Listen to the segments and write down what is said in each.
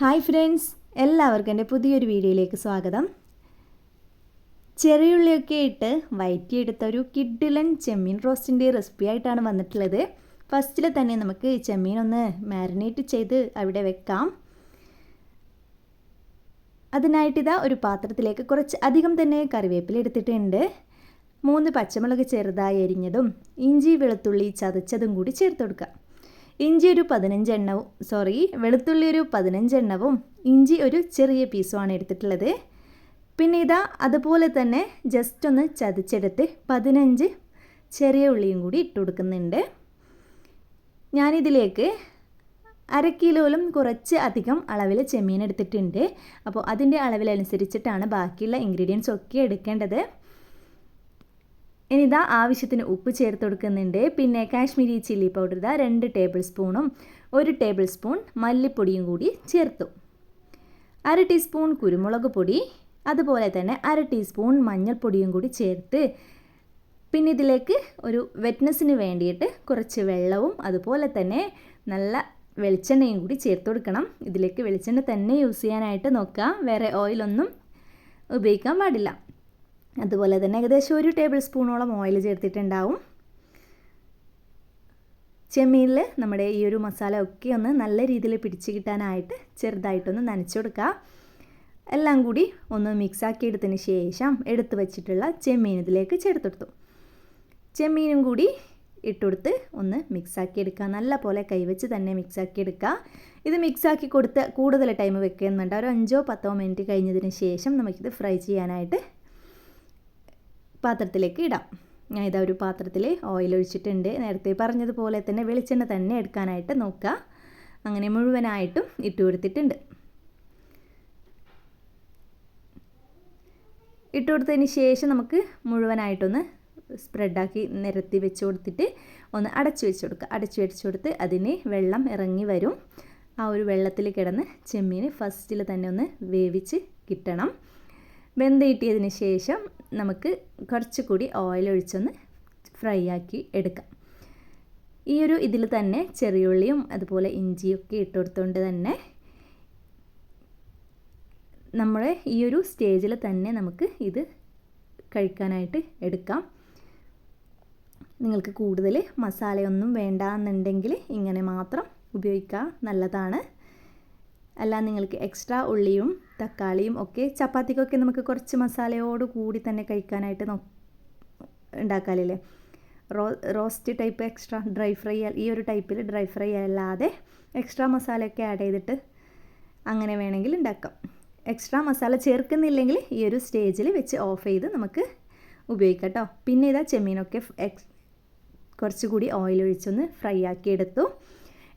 Hi friends എല്ലാവർക്കും എന്റെ പുതിയൊരു വീഡിയോയിലേക്ക് സ്വാഗതം. ചെറിയുള്ളിയൊക്കെ ഇട്ട് വയറ്റിയെടുത്ത ഒരു കിഡിലൻ ചെമ്മീൻ റോസ്റ്റിന്റെ റെസിപ്പി ആയിട്ടാണ് വന്നിട്ടുള്ളത്. ഫസ്റ്റിൽ തന്നെ നമുക്ക് ഈ ചെമ്മീൻ ഒന്ന് മാരിനേറ്റ് ചെയ്ത് അവിടെ വെക്കാം. അതിനായിട്ട് ഇതാ ഒരു പാത്രത്തിലേക്ക് കുറച്ച് അധികം തന്നെ കറിവേപ്പില എടുത്തിട്ടുണ്ട്. മൂന്ന് പച്ചമുളക് ചെറുതായി അരിഞ്ഞതും ഇഞ്ചി വെളുത്തുള്ളി ചതച്ചതും കൂടി ചേർത്ത് കൊടുക്കാം ഇഞ്ചി ഒരു പതിനഞ്ചെണ്ണവും സോറി വെളുത്തുള്ളി ഒരു പതിനഞ്ചെണ്ണവും ഇഞ്ചി ഒരു ചെറിയ പീസുമാണ് എടുത്തിട്ടുള്ളത്. പിന്നെ ഇതാ അതുപോലെ തന്നെ ജസ്റ്റ് ഒന്ന് ചതച്ചെടുത്ത് പതിനഞ്ച് ചെറിയ ഉള്ളിയും കൂടി ഇട്ട് കൊടുക്കുന്നുണ്ട്. ഞാനിതിലേക്ക് അര കിലോയിലും കുറച്ച് അധികം അളവിൽ ചെമ്മീൻ എടുത്തിട്ടുണ്ട്. അപ്പോൾ അതിന്റെ അളവിലനുസരിച്ചിട്ടാണ് ബാക്കിയുള്ള ഇൻഗ്രീഡിയൻസ് ഒക്കെ എടുക്കേണ്ടത്. ഇനി ഇതാ ആവശ്യത്തിന് ഉപ്പ് ചേർത്ത് കൊടുക്കുന്നുണ്ട്. പിന്നെ കാശ്മീരി ചില്ലി പൗഡർ ഇതാ രണ്ട് ടേബിൾ സ്പൂണും ഒരു ടേബിൾ സ്പൂൺ മല്ലിപ്പൊടിയും കൂടി ചേർത്തു. അര ടീസ്പൂൺ കുരുമുളക് പൊടി അതുപോലെ തന്നെ അര ടീസ്പൂൺ മഞ്ഞൾപ്പൊടിയും കൂടി ചേർത്ത് പിന്നെ ഇതിലേക്ക് ഒരു വെറ്റ്നസ്സിന് വേണ്ടിയിട്ട് കുറച്ച് വെള്ളവും അതുപോലെ തന്നെ നല്ല വെളിച്ചെണ്ണയും കൂടി ചേർത്ത് കൊടുക്കണം. ഇതിലേക്ക് വെളിച്ചെണ്ണ തന്നെ യൂസ് ചെയ്യാനായിട്ട് നോക്കുക വേറെ ഓയിലൊന്നും ഉപയോഗിക്കാൻ പാടില്ല. അതുപോലെ തന്നെ ഏകദേശം ഒരു ടേബിൾ സ്പൂണോളം ഓയിൽ ചേർത്തിട്ടുണ്ടാവും. ചെമ്മീനിൽ നമ്മുടെ ഈ ഒരു മസാല ഒക്കെ ഒന്ന് നല്ല രീതിയിൽ പിടിച്ച് കിട്ടാനായിട്ട് ചെറുതായിട്ടൊന്ന് നനച്ചു കൊടുക്കുക. എല്ലാം കൂടി ഒന്ന് മിക്സാക്കി എടുത്തതിന് ശേഷം എടുത്തു വച്ചിട്ടുള്ള ചെമ്മീൻ ഇതിലേക്ക് ചേർത്തെടുത്തു ചെമ്മീനും കൂടി ഇട്ടുകൊടുത്ത് ഒന്ന് മിക്സാക്കി എടുക്കുക. നല്ല പോലെ കൈവച്ച് തന്നെ മിക്സാക്കി എടുക്കുക. ഇത് മിക്സാക്കി കൊടുത്ത് കൂടുതൽ ടൈം വെക്കുന്നുണ്ട്. ഒരു അഞ്ചോ പത്തോ മിനിറ്റ് കഴിഞ്ഞതിന് ശേഷം നമുക്കിത് ഫ്രൈ ചെയ്യാനായിട്ട് പാത്രത്തിലേക്ക് ഇടാം. ഞാൻ ഇതാ ഒരു പാത്രത്തിൽ ഓയിൽ ഒഴിച്ചിട്ടുണ്ട്. നേരത്തെ പറഞ്ഞതുപോലെ തന്നെ വെളിച്ചെണ്ണ തന്നെ എടുക്കാനായിട്ട് നോക്കുക. അങ്ങനെ മുഴുവനായിട്ടും ഇട്ട് കൊടുത്തിട്ടുണ്ട്. ഇട്ട് കൊടുത്തതിന് ശേഷം നമുക്ക് മുഴുവനായിട്ടൊന്ന് സ്പ്രെഡാക്കി നിരത്തി വെച്ച് കൊടുത്തിട്ട് ഒന്ന് അടച്ചു വെച്ച് കൊടുക്കുക. അടച്ചു വെച്ച് കൊടുത്ത് അതിന് വെള്ളം ഇറങ്ങി വരും. ആ ഒരു വെള്ളത്തിൽ കിടന്ന് ചെമ്മീൻ ഫസ്റ്റിൽ തന്നെ ഒന്ന് വേവിച്ച് കിട്ടണം. വെന്ത് കിട്ടിയതിന് ശേഷം നമുക്ക് കുറച്ചുകൂടി ഓയിൽ ഒഴിച്ചൊന്ന് ഫ്രൈ ആക്കി എടുക്കാം. ഈ ഒരു ഇതിൽ തന്നെ ചെറിയുള്ളിയും അതുപോലെ ഇഞ്ചിയൊക്കെ ഇട്ട് കൊടുത്തുകൊണ്ട് തന്നെ നമ്മളെ ഈ ഒരു സ്റ്റേജിൽ തന്നെ നമുക്ക് ഇത് കഴിക്കാനായിട്ട് എടുക്കാം. നിങ്ങൾക്ക് കൂടുതൽ മസാലയൊന്നും വേണ്ട എന്നുണ്ടെങ്കിൽ ഇങ്ങനെ മാത്രം ഉപയോഗിക്കുക നല്ലതാണ്. അല്ല നിങ്ങൾക്ക് എക്സ്ട്രാ ഉള്ളിയും തക്കാളിയും ഒക്കെ ചപ്പാത്തിക്കൊക്കെ നമുക്ക് കുറച്ച് മസാലയോട് കൂടി തന്നെ കഴിക്കാനായിട്ട് നോ ഉണ്ടാക്കാറില്ലേ raw roast type extra dry fry ഈ ഒരു ടൈപ്പിൽ ഡ്രൈ ഫ്രൈ അല്ലാതെ എക്സ്ട്രാ മസാലയൊക്കെ ആഡ് ചെയ്തിട്ട് അങ്ങനെ വേണമെങ്കിൽ ഉണ്ടാക്കാം. എക്സ്ട്രാ മസാല ചേർക്കുന്നില്ലെങ്കിൽ ഈ ഒരു സ്റ്റേജിൽ വെച്ച് ഓഫ് ചെയ്ത് നമുക്ക് ഉപയോഗിക്കാം കേട്ടോ പിന്നെ ഇതാ ചെമ്മീനൊക്കെ എക്സ് കുറച്ചുകൂടി ഓയിൽ ഒഴിച്ചൊന്ന് ഫ്രൈ ആക്കി എടുത്തു.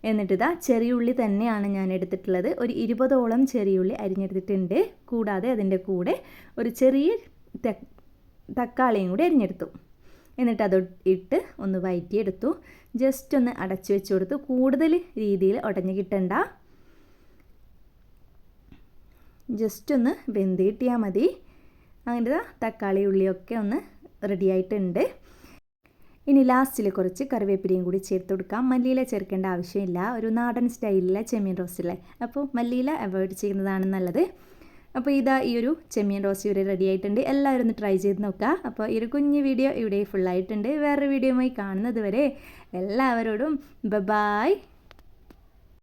എന്നിട്ട് ചെറിയുള്ളി തന്നെയാണ് ഞാൻ എടുത്തിട്ടുള്ളത്. ഒരു ഇരുപതോളം ചെറിയുള്ളി അരിഞ്ഞെടുത്തിട്ടുണ്ട്. കൂടാതെ അതിന്റെ കൂടെ ഒരു ചെറിയ തക്കാളിയും കൂടി അരിഞ്ഞെടുത്തു. എന്നിട്ട് അത് ഇട്ട് ഒന്ന് വയറ്റിയെടുത്തു. ജസ്റ്റ് ഒന്ന് അടച്ചു വെച്ച് കൊടുത്തു. കൂടുതൽ രീതിയിൽ ഉടഞ്ഞു കിട്ടണ്ട. ജസ്റ്റ് ഒന്ന് വെന്ത് കിട്ടിയാൽ മതി. അങ്ങനെ തക്കാളി ഉള്ളിയൊക്കെ ഒന്ന് റെഡി ആയിട്ടുണ്ട്. ഇനി ലാസ്റ്റിൽ കുറച്ച് കറിവേപ്പിലയും കൂടി ചേർത്ത് കൊടുക്കാം. മല്ലിയില ചേർക്കേണ്ട ആവശ്യമില്ല. ഒരു നാടൻ സ്റ്റൈലിലെ ചെമ്മീൻ റോസ്റ്റല്ലേ അപ്പോൾ മല്ലിയില അവോയ്ഡ് ചെയ്യുന്നതാണ് നല്ലത്. അപ്പോൾ ഇതാ ഈ ഒരു ചെമ്മീൻ റോസ്റ്റ് ഇവിടെ റെഡി ആയിട്ടുണ്ട്. എല്ലാവരും ഒന്ന് ട്രൈ ചെയ്ത് നോക്കുക അപ്പോൾ ഈ ഒരു കുഞ്ഞ് വീഡിയോ ഇവിടെ ഫുള്ളായിട്ടുണ്ട് വേറൊരു വീഡിയോയുമായി കാണുന്നത് വരെ എല്ലാവരോടും ബബായ് ബായ്